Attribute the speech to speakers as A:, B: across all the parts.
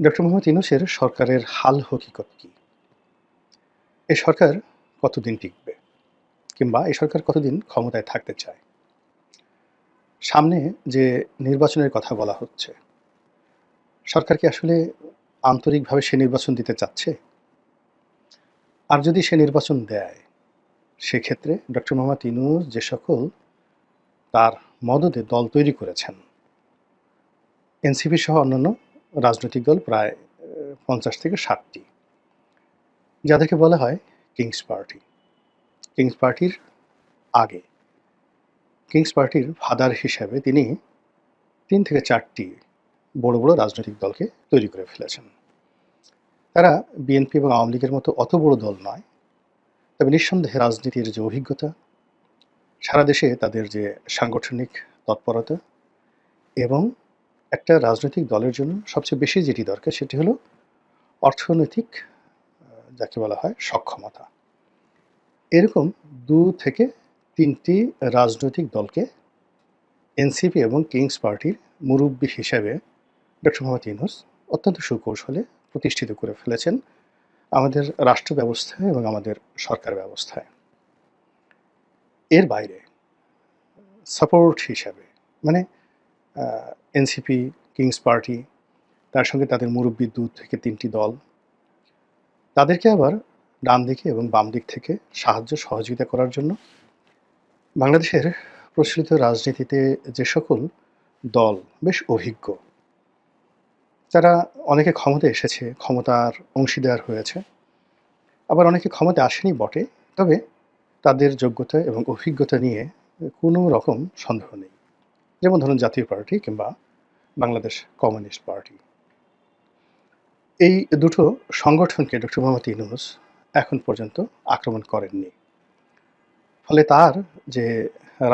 A: Doctor Mohammad ইউনূসের সরকারের হাল হকিকত কী? এ সরকার কতদিন টিকবে? কিংবা এ সরকার কতদিন ক্ষমতায় থাকতে চায়? সামনে যে নির্বাচনের কথা বলা হচ্ছে, সরকার কি আসলে আন্তরিকভাবে সে নির্বাচন দিতে চাচ্ছে? আর যদি সে নির্বাচন দেয়, সেক্ষেত্রে ডক্টর মোহাম্মদ ইনুস যে সকল তার মদদে দল তৈরি করেছেন, এনসিপি সহ অন্যান্য রাজনৈতিক দল প্রায় পঞ্চাশ থেকে ষাটটি। যাদেরকে বলা হয় কিংস পার্টি। কিংস পার্টির আগে, কিংস পার্টির ফাদার হিসাবে তিনি তিন থেকে চারটি বড় বড় রাজনৈতিক দলকে তৈরি করে ফেলেছেন। তারা বিএনপি এবং আওয়ামী লীগের মতো অত বড় দল নয়, তবে নিঃসন্দেহে রাজনীতির যে অভিজ্ঞতা, সারা দেশে তাদের যে সাংগঠনিক তৎপরতা এবং একটা রাজনৈতিক দলের জন্য সবচেয়ে বেশি যেটি দরকার সেটি হলো অর্থনৈতিক যাকে বলা হয় সক্ষমতা। এরকম দু থেকে তিনটি রাজনৈতিক দলকে এনসিপি এবং কিংস পার্টির মুরব্বী হিসেবে ডক্টর মোহাম্মদ ইউনুস অত্যন্ত সুকৌশলে প্রতিষ্ঠিত করে ফেলেছেন আমাদের রাষ্ট্র ব্যবস্থায় এবং আমাদের সরকার ব্যবস্থায়। এর বাইরে সাপোর্ট হিসাবে মানে এনসিপি কিংস পার্টি তার সঙ্গে তাদের মুরব্বী দু থেকে তিনটি দল। তাদেরকে আবার ডান দিকে এবং বাম দিক থেকে সাহায্য, সহযোগিতা করার জন্য বাংলাদেশের প্রচলিত রাজনীতিতে যে সকল দল বেশ অভিজ্ঞ, তারা অনেকে ক্ষমতা এসেছে, ক্ষমতার অংশীদার হয়েছে। আবার অনেকে ক্ষমতা আসেনি বটে, তবে তাদের যোগ্যতা এবং অভিজ্ঞতা নিয়ে কোনো রকম সন্দেহ নেই। যেমন ধরুন জাতীয় পার্টি কিংবা বাংলাদেশ কমিউনিস্ট পার্টি। এই দুটো সংগঠনকে ডক্টর মোহাম্মদ ইউনুস এখন পর্যন্ত আক্রমণ করেননি। ফলে তার যে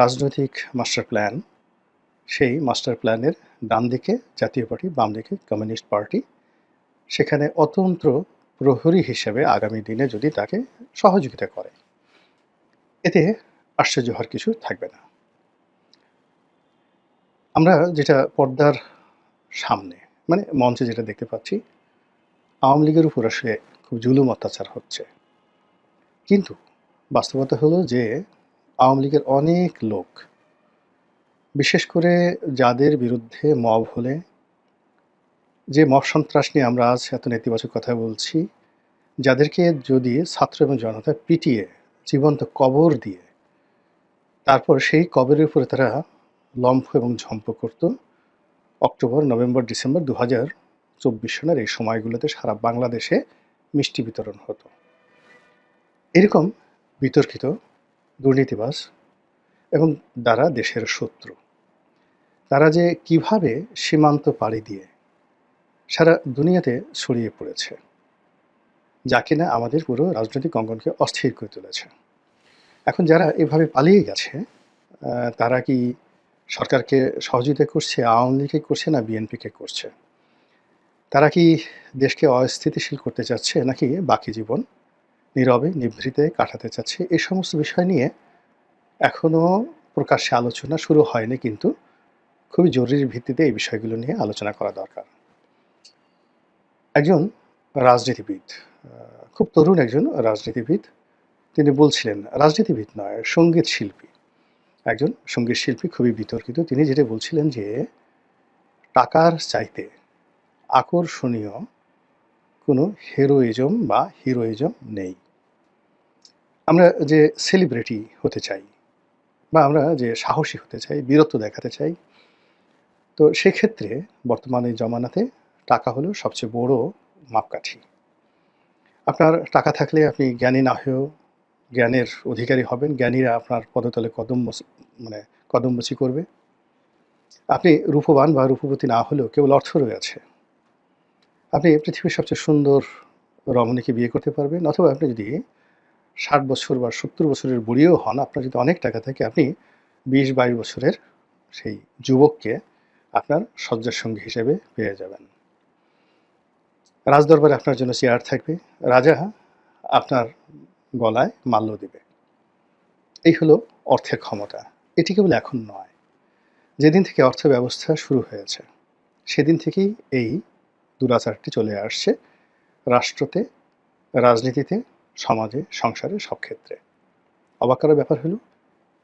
A: রাজনৈতিক মাস্টার প্ল্যান, সেই মাস্টার প্ল্যানের ডান দিকে জাতীয় পার্টি বাম দিকে কমিউনিস্ট পার্টি, সেখানে অতন্ত্র প্রহরী হিসেবে আগামী দিনে যদি তাকে সহযোগিতা করে, এতে আশ্চর্য হওয়ার কিছু থাকবে না। আমরা যেটা পর্দার সামনে মানে মঞ্চে যেটা দেখতে পাচ্ছি, আওয়ামী লীগের উপর আসলে খুব জুলুম অত্যাচার হচ্ছে। কিন্তু বাস্তবতা হলো যে আওয়ামী লীগের অনেক লোক, বিশেষ করে যাদের বিরুদ্ধে মব হলে, যে মব সন্ত্রাস নিয়ে আমরা আজ এত নেতিবাচক কথা বলছি, যাদেরকে যদি ছাত্র এবং জনতা পিটিয়ে জীবন্ত কবর দিয়ে, তারপর সেই কবরের উপরে তারা লম্ফ এবং ঝম্প করত। অক্টোবর, নভেম্বর, ডিসেম্বর দু হাজার চব্বিশ সনের এই সময়গুলোতে সারা বাংলাদেশে মিষ্টি বিতরণ হতো। এরকম বিতর্কিত দুর্নীতিবাস এবং দ্বারা দেশের শত্রু। তারা যে কীভাবে সীমান্ত পাড়ি দিয়ে সারা দুনিয়াতে ছড়িয়ে পড়েছে, যা কিনা আমাদের পুরো রাজনৈতিক অঙ্গনকে অস্থির করে তুলেছে। এখন যারা এভাবে পালিয়ে গেছে তারা কি সরকারকে সহযোগিতা করছে, আওয়ামী লীগকে করছে না বিএনপিকে করছে? তারা কি দেশকে অস্থিতিশীল করতে চাচ্ছে নাকি বাকি জীবন নীরবে, নিভৃতে কাটাতে চাচ্ছে? এই সমস্ত বিষয় নিয়ে এখনও প্রকাশ্যে আলোচনা শুরু হয়নি, কিন্তু খুবই জরুরি ভিত্তিতে এই বিষয়গুলো নিয়ে আলোচনা করা দরকার। একজন রাজনীতিবিদ খুব তরুণ একজন রাজনীতিবিদ, তিনি বলছিলেন, রাজনীতিবিদ নয়, সংগীত শিল্পী। একজন সংগীত শিল্পী খুবই বিতর্কিত। তিনি যেটা বলছিলেন যে, টাকার চাইতে আকর্ষণীয় কোনো হিরোইজম বা হিরোইজম নেই। আমরা যে সেলিব্রিটি হতে চাই বা আমরা যে সাহসী হতে চাই, বীরত্ব দেখাতে চাই, তো সেক্ষেত্রে বর্তমানে জমানাতে টাকা হলো সবচেয়ে বড় মাপকাঠি। আপনার টাকা থাকলে আপনি জ্ঞানী না হয়েও জ্ঞানের অধিকারী হবেন। জ্ঞানীরা আপনার পদতলে কদম মানে কদমবচি করবে। আপনি রূপবান বা রূপবতী না হলেও কেবল অর্থ রয়েছে আপনি পৃথিবীর সবচেয়ে সুন্দর রমণীকে বিয়ে করতে পারবেন অথবা আপনি যদি ষাট বছর বা সত্তর বছরের বুড়িও হন, আপনার যদি অনেক টাকা থাকে, আপনি বিশ বাইশ বছরের সেই যুবককে আপনার শয্যার সঙ্গী হিসেবে পেয়ে যাবেন। রাজদরবারে আপনার জন্য চেয়ার থাকবে। রাজা আপনার গলায় মাল্য দেবে। এই হলো অর্থের ক্ষমতা। এটি কেবল এখন নয়। যেদিন থেকে অর্থ ব্যবস্থা শুরু হয়েছে, সেদিন থেকেই এই দুরাচারটি চলে আসছে রাষ্ট্রতে, রাজনীতিতে, সমাজে, সংসারে সব ক্ষেত্রে। অবাক করার ব্যাপার হলো,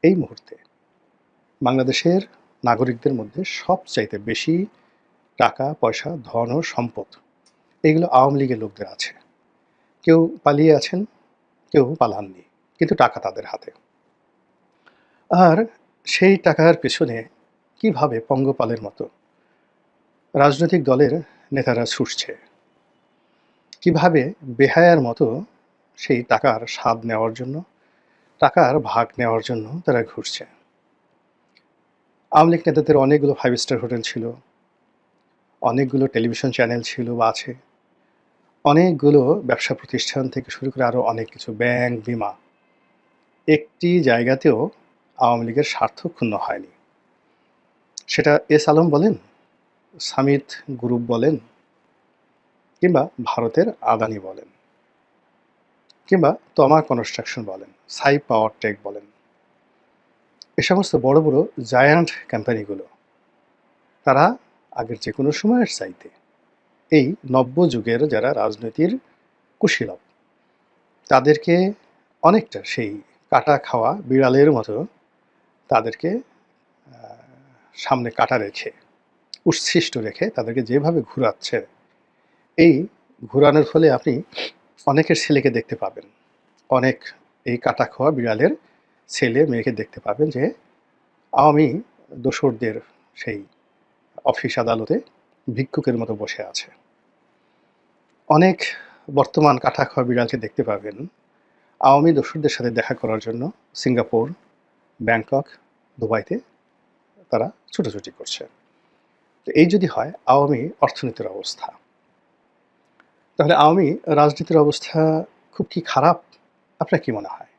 A: এই মুহূর্তে বাংলাদেশের নাগরিকদের মধ্যে সবচাইতে বেশি টাকা, পয়সা, ধন ও সম্পদ, এগুলো আওয়ামী লীগের লোকদের আছে। কেউ পালিয়ে আছেন কেউ পালাননি, কিন্তু টাকা তাদের হাতে। আর সেই টাকার পেছনে কীভাবে পঙ্গপালের মতো রাজনৈতিক দলের নেতারা ছুটছে? কীভাবে বেহায়ার মতো সেই টাকার স্বাদ নেওয়ার জন্য, টাকার ভাগ নেওয়ার জন্য তারা ঘুরছে? আওয়ামী লীগ নেতাদের অনেকগুলো ফাইভ স্টার হোটেল ছিল, অনেকগুলো টেলিভিশন চ্যানেল ছিল বা আছে। অনেকগুলো ব্যবসা প্রতিষ্ঠান থেকে শুরু করে আরও অনেক কিছু ব্যাংক, বিমা। একটি জায়গাতেও আওয়ামী লীগের স্বার্থ ক্ষুণ্ণ হয়নি। সেটা এস আলম বলেন, সামিত গ্রুপ বলেন, কিংবা ভারতের আদানি বলেন, কিংবা তমা কনস্ট্রাকশন বলেন, সাই পাওয়ার টেক বলেন। এ সমস্ত বড় বড় জায়ান্ট কোম্পানিগুলো, তারা আগের যে কোনো সময়ের চাইতে এই নব্য যুগের যারা রাজনীতির কুশীলব, তাদেরকে অনেকটা সেই কাটা খাওয়া বিড়ালের মতো তাদেরকে সামনে কাটা রেখে, উচ্ছিষ্ট রেখে তাদেরকে যেভাবে ঘুরাচ্ছে, এই ঘুরানোর ফলে আপনি অনেকের ছেলেকে দেখতে পাবেন। অনেক এই কাটা খাওয়া বিড়ালের ছেলে মেয়েকে দেখতে পাবেন যে, আওয়ামী দোসরদের সেই অফিস আদালতে ভিক্ষুকের মতো বসে আছে। অনেক বর্তমান কাটা খাওয়া বিড়ালকে দেখতে পাবেন। আওয়ামী দোসরদের সাথে দেখা করার জন্য সিঙ্গাপুর, ব্যাংকক, দুবাইতে তারা ছুটোছুটি করছে। তো এই যদি হয়, আওয়ামী অর্থনীতির অবস্থা। তাহলে আওয়ামী রাজনীতির অবস্থা খুব কি খারাপ? আপনার কি মনে হয়?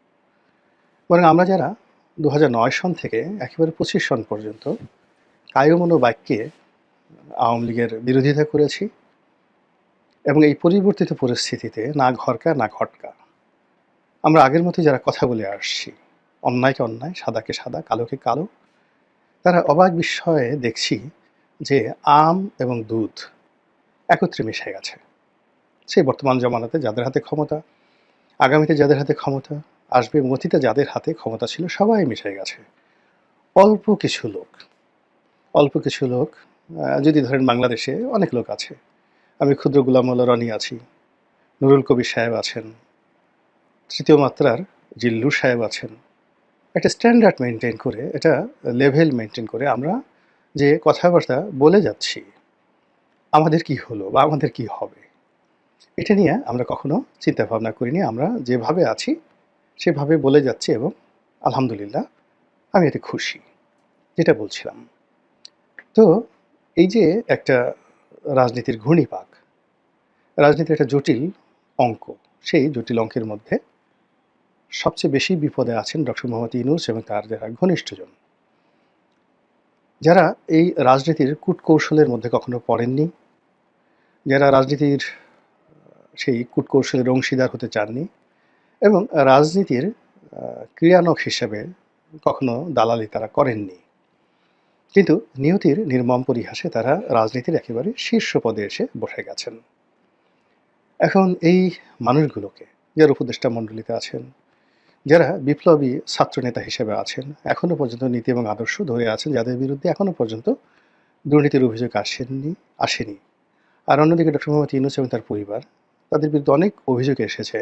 A: বরং আমরা যারা দু সন থেকে একেবারে পঁচিশ সন পর্যন্ত কায়মনো বাক্যে আওয়ামী লীগের বিরোধিতা করেছি এবং এই পরিবর্তিত পরিস্থিতিতে না ঘরকা, না ঘটকা আমরা আগের মতো যারা কথা বলে আসছি, অন্যায়কে অন্যায়, সাদাকে সাদা, কালোকে কালো, তারা অবাক বিস্ময়ে দেখছি যে আম এবং দুধ একত্রে মিশে গেছে। সেই বর্তমান জমানাতে যাদের হাতে ক্ষমতা, আগামীতে যাদের হাতে ক্ষমতা, আসবে মতিতে যাদের হাতে ক্ষমতা ছিল, সবাই মিশে গেছে। অল্প কিছু লোক, অল্প কিছু লোক যদি ধরেন বাংলাদেশে অনেক লোক আছে আমি ক্ষুদ্র গুলাম মোল্লা রনি আছি। নুরুল কবির সাহেব আছেন। তৃতীয় মাত্রার জিল্লু সাহেব আছেন। একটা স্ট্যান্ডার্ড মেনটেন করে এটা লেভেল মেনটেন করে আমরা যে কথাবার্তা বলে যাচ্ছি, আমাদের কি হলো বা আমাদের কি হবে, এটা নিয়ে আমরা কখনো চিন্তা ভাবনা করিনি। আমরা যেভাবে আছি, সেভাবে বলে যাচ্ছি এবং আলহামদুলিল্লাহ আমি এতে খুশি, যেটা বলছিলাম। তো এই যে একটা রাজনীতির ঘূর্ণিপাক। রাজনীতির একটা জটিল অঙ্ক। সেই জটিল অঙ্কের মধ্যে সবচেয়ে বেশি বিপদে আছেন ডক্টর মোহাম্মদ ইউনুস এবং তার যারা ঘনিষ্ঠজন। যারা এই রাজনীতির কূটকৌশলের মধ্যে কখনো পড়েননি, যারা রাজনীতির সেই কূটকৌশলের অংশীদার হতে চাননি এবং রাজনীতির ক্রিয়ানক হিসেবে কখনো দালালি তারা করেননি। কিন্তু নিয়তির নির্মম পরিহাসে তারা রাজনীতির একেবারে শীর্ষ পদে এসে বসে গেছেন। এখন এই মানুষগুলোকে, যারা উপদেষ্টা মণ্ডলীতে আছেন, যারা বিপ্লবী ছাত্রনেতা হিসেবে আছেন, এখনও পর্যন্ত নীতি এবং আদর্শ ধরে আছেন, যাদের বিরুদ্ধে এখনও পর্যন্ত দুর্নীতির অভিযোগ আসেননি, আসেনি। আর অন্যদিকে ডক্টর মোহাম্মদ ইউনুস এবং তার পরিবার, তাদের বিরুদ্ধে অনেক অভিযোগ এসেছে।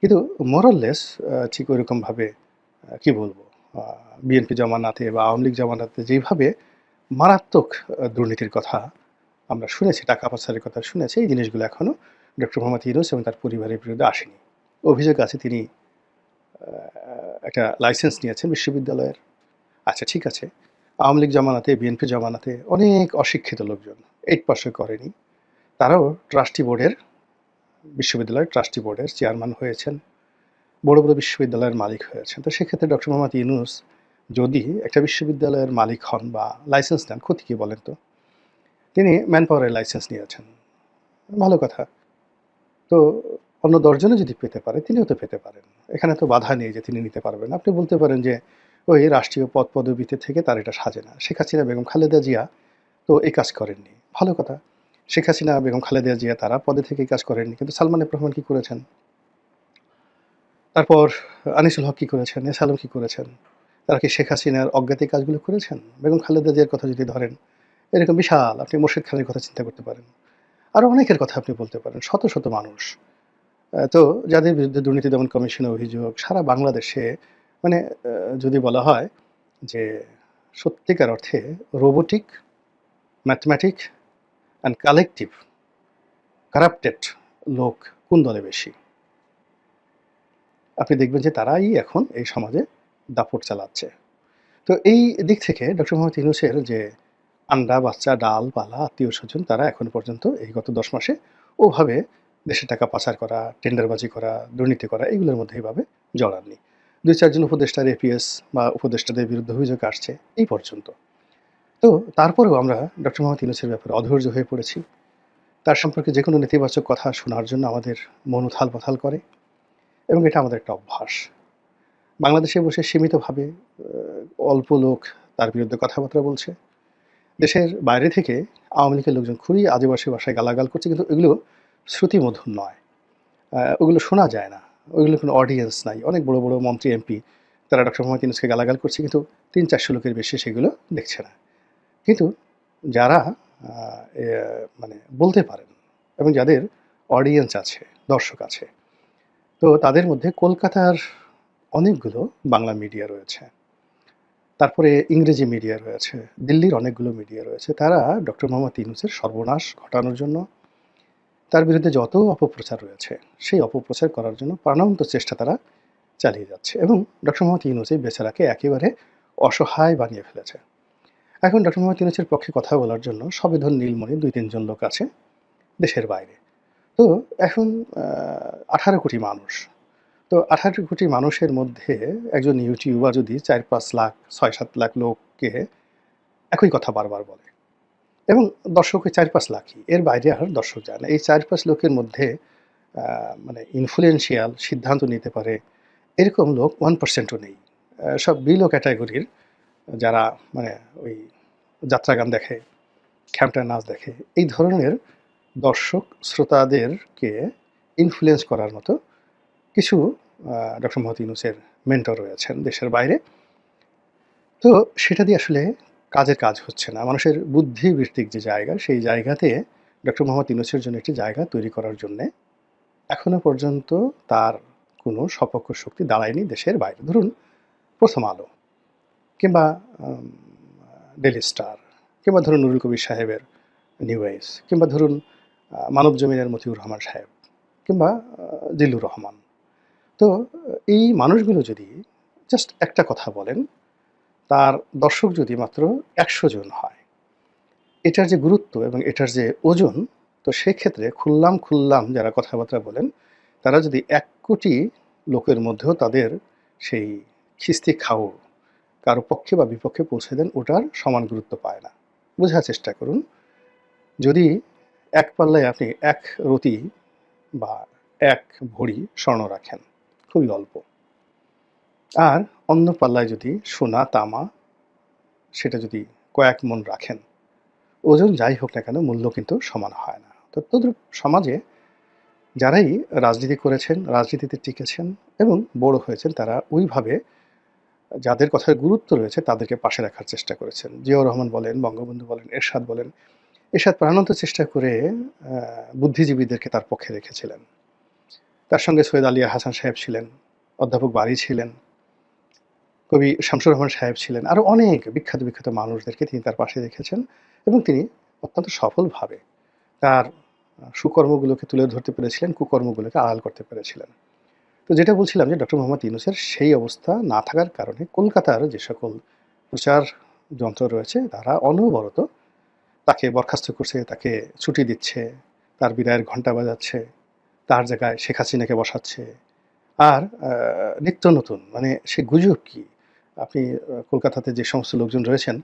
A: কিন্তু মোরাললেস ঠিক ওইরকমভাবে কি বলব? বিএনপি জমানাতে বা আওয়ামী লীগ জমানাতে যেভাবে মারাত্মক দুর্নীতির কথা আমরা শুনেছি, টাকা পাচারের কথা শুনেছি, এই জিনিসগুলো এখনও ডক্টর মোহাম্মদ ইউনুস এবং তার পরিবারের বিরুদ্ধে আসেনি। অভিযোগ আছে তিনি একটা লাইসেন্স নিয়েছেন বিশ্ববিদ্যালয়ের। আচ্ছা ঠিক আছে। আওয়ামী লীগ জমানাতে বিএনপি জমানাতে অনেক অশিক্ষিত লোকজন এইট পাশে করেনি। তারাও ট্রাস্টি বোর্ডের বিশ্ববিদ্যালয়ের ট্রাস্টি বোর্ডের চেয়ারম্যান হয়েছেন। বড় বড় বিশ্ববিদ্যালয়ের মালিক হয়েছেন। তো সেক্ষেত্রে ডক্টর মোহাম্মদ ইউনুস যদি একটা বিশ্ববিদ্যালয়ের মালিক হন বা লাইসেন্স নেন, ক্ষতি কি বলেন তো? তিনি ম্যান পাওয়ারের লাইসেন্স নিয়েছেন। ভালো কথা। তো অন্য দশজনে যদি পেতে পারে, তিনিও তো পেতে পারেন। এখানে তো বাধা নেই যে তিনি নিতে পারবেন। আপনি বলতে পারেন যে ওই রাষ্ট্রীয় পদ পদবিতে থেকে তার এটা সাজে না। শেখ হাসিনা, বেগম খালেদা জিয়া তো এই কাজ করেননি। ভালো কথা। শেখ হাসিনা, বেগম খালেদা জিয়া তারা পদে থেকে কাজ করেননি। কিন্তু সালমান রহমান কি করেছেন? তারপর আনিসুল হক কী করেছেন? এস আলম কি করেছেন? তারা কি শেখ হাসিনার অজ্ঞাতি কাজগুলো করেছেন? বেগম খালেদা জিয়ার কথা যদি ধরেন, এরকম বিশাল আপনি মোর্শেদ খানের কথা চিন্তা করতে পারেন। আরও অনেকের কথা আপনি বলতে পারেন, শত শত মানুষ। তো যাদের বিরুদ্ধে দুর্নীতি দমন কমিশনের অভিযোগ, সারা বাংলাদেশে মানে যদি বলা হয় যে সত্যিকার অর্থে robotic mathematic and collective corrupted লোক কোন দলে বেশি? আপনি দেখবেন যে তারাই এখন এই সমাজে দাপট চালাচ্ছে। তো এই দিক থেকে ডক্টর মোহাম্মদ ইউনুসের যে আন্ডা, বাচ্চা, ডাল, পালা, আত্মীয় স্বজন, তারা এখন পর্যন্ত এই গত দশ মাসে ওভাবে দেশে টাকা পাচার করা, টেন্ডারবাজি করা, দুর্নীতি করা, এগুলোর মধ্যে এইভাবে জড়াননি। দুই, চারজন উপদেষ্টার এপিএস বা উপদেষ্টাদের বিরুদ্ধে অভিযোগ আসছে এই পর্যন্ত। তো তারপরেও আমরা ডক্টর মোহাম্মদ ইউনুসের ব্যাপারে অধৈর্য হয়ে পড়েছি। তার সম্পর্কে যে কোনো নেতিবাচক কথা শোনার জন্য আমাদের মন উথাল পাথাল করে। এবং এটা আমাদের একটা অভ্যাস। বাংলাদেশে বসে সীমিতভাবে অল্প লোক তার বিরুদ্ধে কথাবার্তা বলছে। দেশের বাইরে থেকে আওয়ামী লীগের লোকজন খুবই আদিবাসী ভাষায় গালাগাল করছে, কিন্তু এগুলো শ্রুতিমধুর নয়। ওগুলো শোনা যায় না। ওইগুলো কোনো অডিয়েন্স নাই। অনেক বড় বড় মন্ত্রী এমপি তারা ডক্টর মোহাম্মদ ইউনুসকে গালাগাল করছে, কিন্তু তিন চারশো লোকের বেশি সেগুলো দেখছে না। কিন্তু যারা মানে বলতে পারেন এবং যাদের অডিয়েন্স আছে, দর্শক আছে তো তাদের মধ্যে কলকাতার অনেকগুলো বাংলা মিডিয়া রয়েছে। তারপরে ইংরেজি মিডিয়া রয়েছে, দিল্লির অনেকগুলো মিডিয়া রয়েছে। তারা ডক্টর মোহাম্মদ ইউনুসের সর্বনাশ ঘটানোর জন্য, তার বিরুদ্ধে যত অপপ্রচার রয়েছে, সেই অপপ্রচার করার জন্য প্রাণান্ত চেষ্টা তারা চালিয়ে যাচ্ছে এবং ডক্টর মোহাম্মদ ইউনুস এই বেচারাকে একেবারে অসহায় বানিয়ে ফেলেছে। এখন ডক্টর মোহাম্মদ ইউনুসের পক্ষে কথা বলার জন্য সবেধন নীলমণি দুই তিনজন লোক আছে দেশের বাইরে। তো এখন আঠারো কোটি মানুষ। তো আঠারো কোটি মানুষের মধ্যে একজন ইউটিউবার যদি চার পাঁচ লাখ, ছয় সাত লাখ লোককে একই কথা বারবার বলে, এবং দর্শকের চার পাঁচ লাখই, এর বাইরে আর দর্শক যায় না। এই চার পাঁচ লোকের মধ্যে মানে ইনফ্লুয়েন্সিয়াল সিদ্ধান্ত নিতে পারে, এরকম লোক ওয়ান পার্সেন্টও নেই। সব বিলো ক্যাটাগরির যারা মানে ওই যাত্রা গান দেখে খ্যামটা নাচ দেখে, এই ধরনের দর্শক, শ্রোতাদেরকে ইনফ্লুয়েন্স করার মতো কিছু ডক্টর মোহাম্মদ ইউনুসের মেন্টর রয়েছেন দেশের বাইরে। তো সেটা দিয়ে আসলে কাজের কাজ হচ্ছে না। মানুষের বুদ্ধিবৃত্তিক যে জায়গা, সেই জায়গাতে ডক্টর মোহাম্মদ ইউনুসের জন্য একটি জায়গা তৈরি করার জন্যে এখনও পর্যন্ত তার কোনো সপক্ষ শক্তি দাঁড়ায়নি দেশের বাইরে। ধরুন, প্রথম আলো কিংবা ডেলি স্টার কিংবা ধরুন নুরুল কবির সাহেবের নিউ এজ কিংবা ধরুন মানব জমিনের মতিউর রহমান সাহেব কিংবা জিল্লুর রহমান। তো, এই মানুষগুলো যদি জাস্ট একটা কথা বলেন, তার দর্শক যদি মাত্র একশো জন হয়, এটার যে গুরুত্ব এবং এটার যে ওজন, তো সেক্ষেত্রে খুললাম খুললাম যারা কথাবার্তা বলেন, তারা যদি এক কোটি লোকের মধ্যেও তাদের সেই খিস্তি খাও কারও পক্ষে বা বিপক্ষে পৌঁছে দেন, ওটার সমান গুরুত্ব পায় না। বোঝার চেষ্টা করুন, যদি এক পাল্লায় আপনি এক রতি বা এক ভরি স্বর্ণ রাখেন। খুবই অল্প। আর অন্য পাল্লায় যদি সোনা, তামা, সেটা যদি কয়েক মন রাখেন, ওজন যাই হোক না কেন মূল্য কিন্তু সমান হয় না। তো তদ্রূপ সমাজে যারাই রাজনীতি করেছেন, রাজনীতিতে টিকেছেন এবং বড় হয়েছেন, তারা ওইভাবে যাদের কথার গুরুত্ব রয়েছে, তাদেরকে পাশে রাখার চেষ্টা করেছেন। জিয়াউর রহমান বলেন, বঙ্গবন্ধু বলেন, এরশাদ বলেন এরশাদ প্রাণান্ত চেষ্টা করে বুদ্ধিজীবীদেরকে তার পক্ষে রেখেছিলেন। তার সঙ্গে সৈয়দ আলিয়া হাসান সাহেব ছিলেন, অধ্যাপক বাড়ি ছিলেন, কবি শামসুর রহমান সাহেব ছিলেন আরও অনেক বিখ্যাত বিখ্যাত মানুষদেরকে তিনি তার পাশে রেখেছেন এবং তিনি অত্যন্ত সফলভাবে তার সুকর্মগুলোকে তুলে ধরতে পেরেছিলেন, কুকর্মগুলোকে আড়াল করতে পেরেছিলেন। তো যেটা বলছিলাম যে ডক্টর মোহাম্মদ ইউনুসের সেই অবস্থা না থাকার কারণে কলকাতার যে সকল প্রচার যন্ত্র রয়েছে, তারা অনবরত তাকে বরখাস্ত করছে, তাকে ছুটি দিচ্ছে, তার বিদায়ের ঘণ্টা বাজাচ্ছে, তার জায়গায় শেখ হাসিনাকে বসাচ্ছে। আর নিত্য নতুন মানে সে গুজব কি? আপনি কলকাতাতে যে সমস্ত লোকজন রয়েছেন,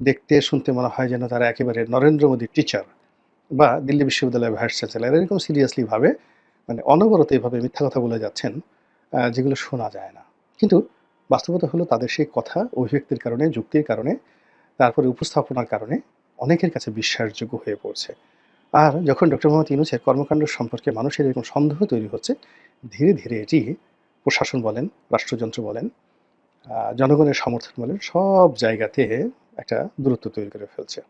A: দেখতে শুনতে মনে হয় যেন তারা একেবারে নরেন্দ্র মোদীর টিচার বা দিল্লি বিশ্ববিদ্যালয়ের ভাইস চ্যান্সেলার। এরকম সিরিয়াসলি ভাবে মানে অনবরত এইভাবে মিথ্যা কথা বলে যাচ্ছেন যেগুলো শোনা যায় না। কিন্তু বাস্তবতা হলো তাদের সেই কথা, অভিব্যক্তির কারণে, যুক্তির কারণে, তারপরে উপস্থাপনার কারণে অনেকের কাছে বিশ্বাসযোগ্য হয়ে পড়ছে। আর যখন ডক্টর মোহাম্মদ ইউনুসের কর্মকাণ্ড সম্পর্কে মানুষের এরকম সন্দেহ তৈরি হচ্ছে, ধীরে ধীরে এটি প্রশাসন বলেন, রাষ্ট্রযন্ত্র বলেন জনগণের সমর্থন বলেন, সব জায়গাতে একটা দূরত্ব তৈরি করে ফেলছে।